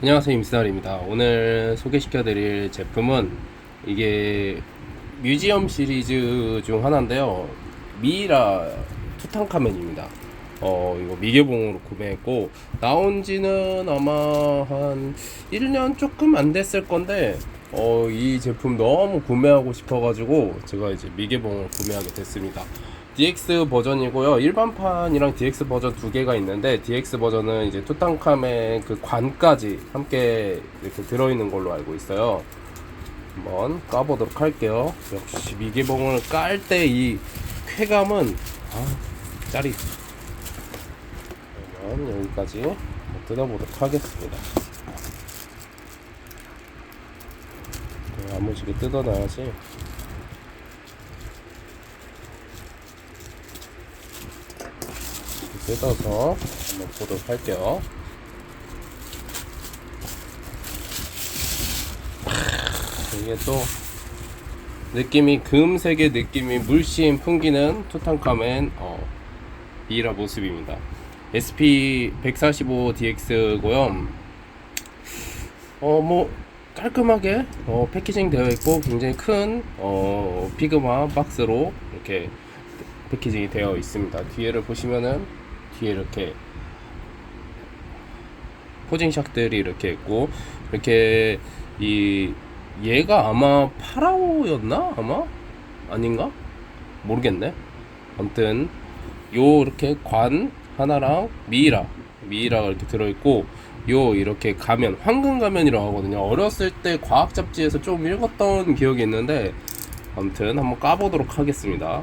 안녕하세요 임스달입니다. 오늘 소개시켜 드릴 제품은 이게 뮤지엄 시리즈 중 하나인데요. 미이라 투탕카멘입니다. 어 이거 미개봉으로 구매했고 나온 지는 아마 한 1년 조금 안 됐을 건데 어 이 제품 너무 구매하고 싶어 가지고 제가 이제 미개봉을 구매하게 됐습니다 DX 버전이고요. 일반판이랑 DX 버전 두 개가 있는데 DX 버전은 이제 투탕카멘 그 관까지 함께 이렇게 들어있는 걸로 알고 있어요. 한번 까보도록 할게요. 역시 미개봉을 깔 때 이 쾌감은 아 짜릿. 그러면 여기까지 뜯어보도록 하겠습니다. 네, 야무지게 뜯어놔야지. 뜯어서 한번 보도록 할게요. 이게 또 느낌이 금색의 느낌이 물씬 풍기는 투탕카멘 어, 미라 모습입니다. SP 145DX고요. 어 뭐 깔끔하게 어, 패키징 되어 있고 굉장히 큰 어, 피그마 박스로 이렇게 패키징이 되어 있습니다. 뒤에를 보시면은 뒤에 이렇게 포징샷들이 이렇게 있고 이렇게 이 얘가 아마 파라오였나? 아마? 아닌가? 모르겠네. 아무튼 요 이렇게 관 하나랑 미이라 미이라가 이렇게 들어있고 요 이렇게 가면 황금 가면이라고 하거든요. 어렸을 때 과학 잡지에서 좀 읽었던 기억이 있는데 아무튼 한번 까보도록 하겠습니다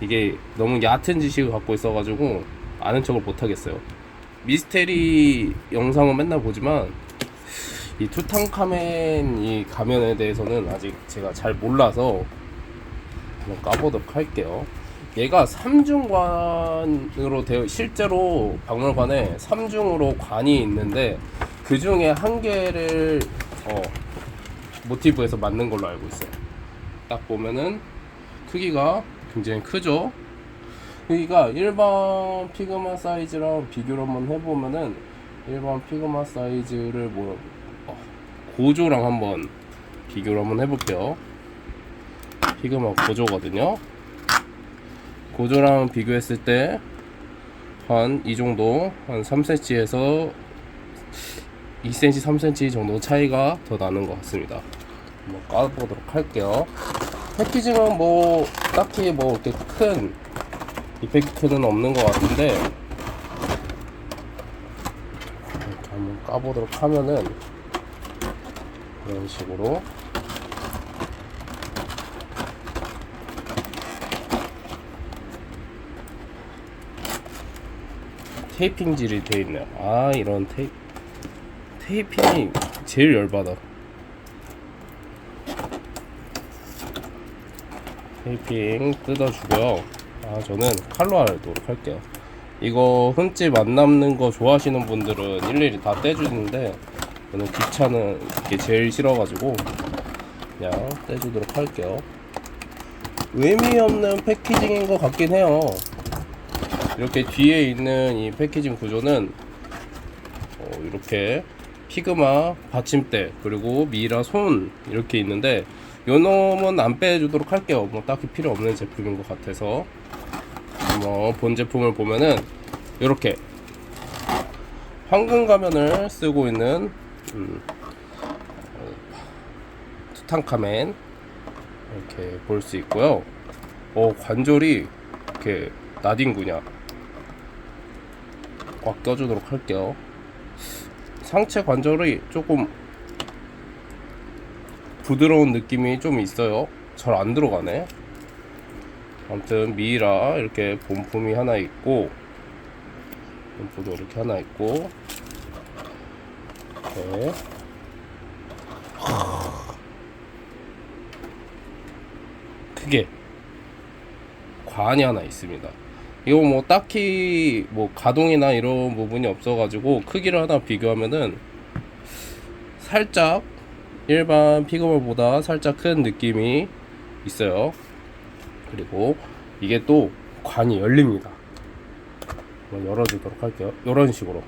이게 너무 얕은 지식을 갖고 있어가지고 아는 척을 못하겠어요. 미스테리 영상은 맨날 보지만 이 투탕카멘 이 가면에 대해서는 아직 제가 잘 몰라서 한번 까보도록 할게요. 얘가 3중관으로 되어 실제로 박물관에 3중으로 관이 있는데 그 중에 한 개를 어, 모티브에서 만든 걸로 알고 있어요. 딱 보면은 크기가 굉장히 크죠. 여기가 일반 피그마 사이즈랑 비교를 한번 해보면은 일반 피그마 사이즈를 뭐 어, 고조랑 한번 비교를 한번 해볼게요. 피그마 고조거든요. 고조랑 비교했을 때 한 이 정도 한 3cm에서 2cm, 3cm 정도 차이가 더 나는 것 같습니다. 한번 까보도록 할게요. 패키징은 뭐 딱히 뭐 이렇게 큰 이펙트는 없는 것 같은데 이렇게 한번 까보도록 하면은 이런 식으로 테이핑질이 되어 있네요. 아 이런 테이 테이핑이 제일 열받아. 테이핑 뜯어주고요. 아 저는 칼로 하도록 할게요. 이거 흠집 안 남는 거 좋아하시는 분들은 일일이 다 떼주는데 저는 귀찮은 게 제일 싫어가지고 그냥 떼주도록 할게요. 의미 없는 패키징인 것 같긴 해요. 이렇게 뒤에 있는 이 패키징 구조는 어, 이렇게 피그마 받침대 그리고 미라 손 이렇게 있는데 요 놈은 안 빼주도록 할게요. 뭐 딱히 필요 없는 제품인 것 같아서 뭐 본 제품을 보면은 이렇게 황금 가면을 쓰고 있는 음, 어, 투탕카멘 이렇게 볼 수 있고요. 어 관절이 이렇게 나딘구냐 꽉 껴주도록 할게요. 상체 관절이 조금 부드러운 느낌이 좀 있어요. 잘 안 들어가네. 아무튼 미라 이렇게 본품이 하나 있고 본품도 이렇게 하나 있고 네. 크게 관이 하나 있습니다. 이거 뭐 딱히 뭐 가동이나 이런 부분이 없어가지고 크기를 하나 비교하면은 살짝 일반 피그마보다 살짝 큰 느낌이 있어요. 그리고 이게 또 관이 열립니다. 열어주도록 할게요. 이런 식으로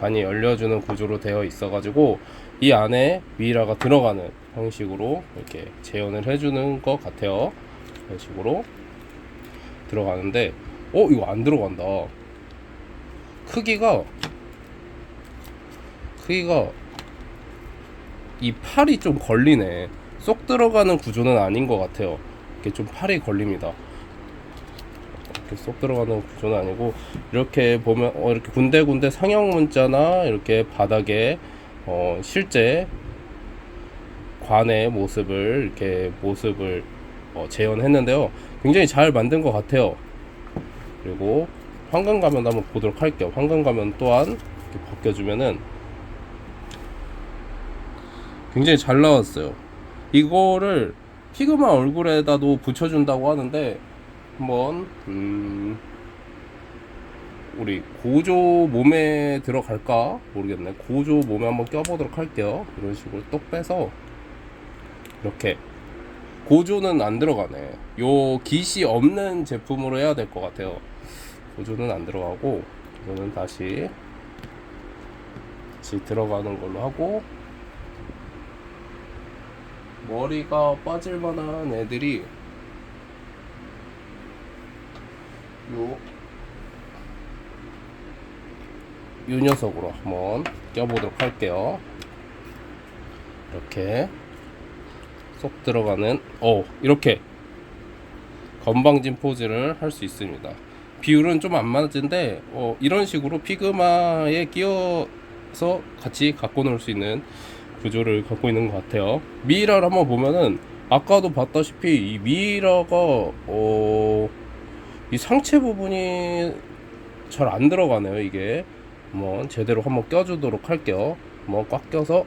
관이 열려주는 구조로 되어 있어가지고 이 안에 미라가 들어가는 형식으로 이렇게 재현을 해주는 것 같아요. 이런 식으로 들어가는데, 어 이거 안 들어간다. 크기가 크기가 이 팔이 좀 걸리네. 쏙 들어가는 구조는 아닌 것 같아요. 이렇게 좀 팔이 걸립니다. 이렇게 쏙 들어가는 구조는 아니고 이렇게 보면 어, 이렇게 군데군데 상형 문자나 이렇게 바닥에 어, 실제 관의 모습을 이렇게 모습을 어, 재현했는데요. 굉장히 잘 만든 것 같아요. 그리고 황금 가면 한번 보도록 할게요. 황금 가면 또한 이렇게 벗겨주면은 굉장히 잘 나왔어요. 이거를 피그마 얼굴에다도 붙여준다고 하는데 한번 음 우리 고조 몸에 들어갈까 모르겠네. 고조 몸에 한번 껴보도록 할게요. 이런 식으로 똑 빼서 이렇게 고조는 안 들어가네. 요 깃이 없는 제품으로 해야 될 것 같아요. 고조는 안 들어가고 이거는 다시 다시 들어가는 걸로 하고 머리가 빠질 만한 애들이 요, 요 녀석으로 한번 껴보도록 할게요. 이렇게 쏙 들어가는, 어, 이렇게 건방진 포즈를 할 수 있습니다. 비율은 좀 안 맞은데, 어, 이런 식으로 피그마에 끼워서 같이 갖고 놀 수 있는 구조를 갖고 있는 것 같아요. 미이라를 한번 보면은 아까도 봤다시피 이 미이라가 어, 이 상체 부분이 잘 안 들어가네요. 이게 한번 제대로 한번 껴주도록 할게요. 한번 꽉 껴서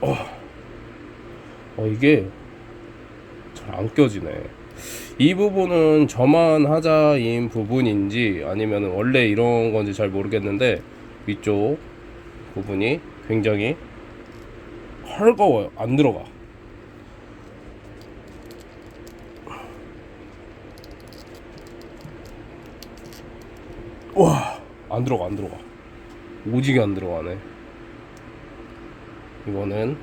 어, 어 이게 잘 안 껴지네. 이 부분은 저만 하자인 부분인지 아니면 원래 이런 건지 잘 모르겠는데 위쪽 부분이 굉장히 헐거워요. 안 들어가. 와, 안 들어가, 안 들어가. 오지게 안 들어가네. 이거는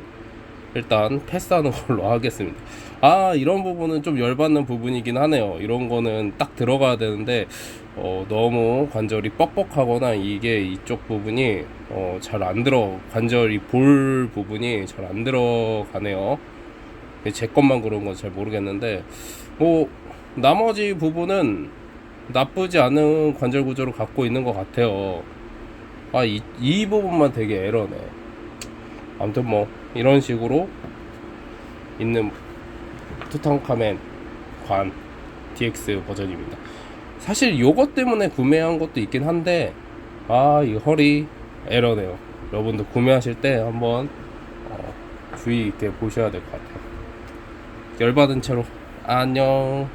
일단 패스하는 걸로 하겠습니다. 아, 이런 부분은 좀 열받는 부분이긴 하네요. 이런 거는 딱 들어가야 되는데, 어, 너무 관절이 뻑뻑하거나 이게 이쪽 부분이 어, 잘 안 들어, 관절이 볼 부분이 잘 안 들어가네요. 제 것만 그런 건 잘 모르겠는데, 뭐, 나머지 부분은 나쁘지 않은 관절 구조를 갖고 있는 것 같아요. 아, 이, 이 부분만 되게 에러네. 아무튼 뭐, 이런 식으로 있는 투탕카멘 관 DX 버전입니다. 사실 요것 때문에 구매한 것도 있긴 한데, 아, 이 허리 에러네요. 여러분도 구매하실 때 한번 어, 주의 있게 보셔야 될 것 같아요. 열받은 채로 안녕.